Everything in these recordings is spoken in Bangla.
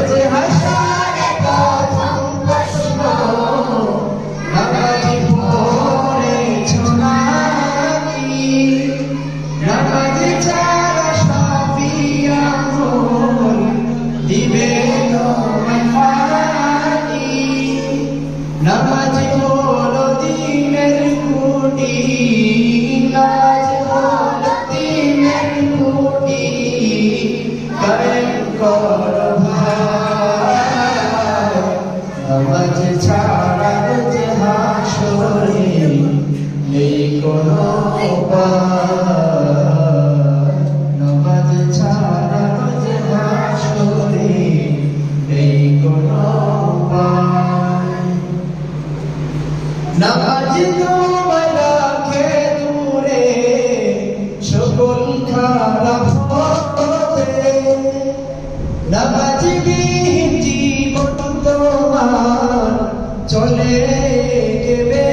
Deus errar? নামাজ ছাড়া যে হাসরে নেই কোনো নামাজ ছাড়া যে হাসরে নেই কোনো নামাজ তোমায় রাখে দূরে সকল খারাপ নামাজ বিহীন তোমার চলে গেলে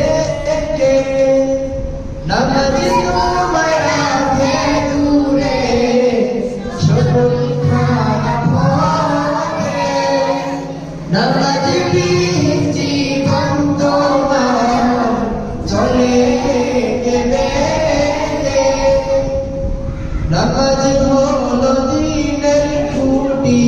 নামাজ হলো দিনের খুঁটি।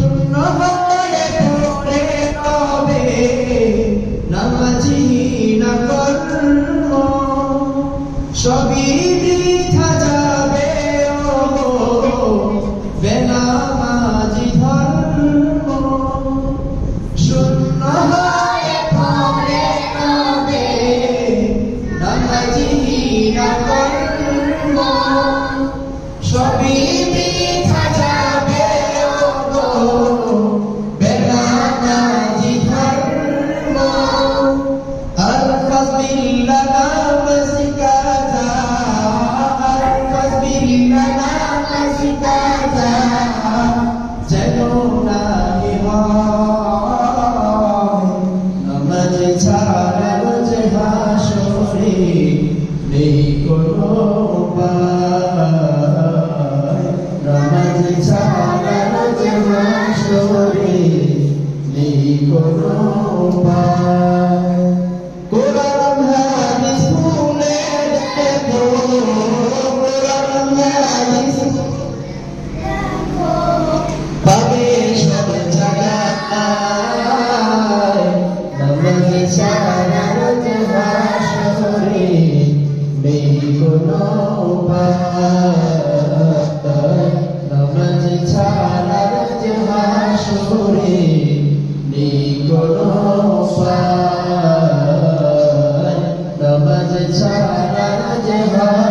no ছাড়ার যে হাসরে নেই কোনো উপায় নামাজ ছাড়ার যে হাসরে নেই কোনো উপায় Yeah.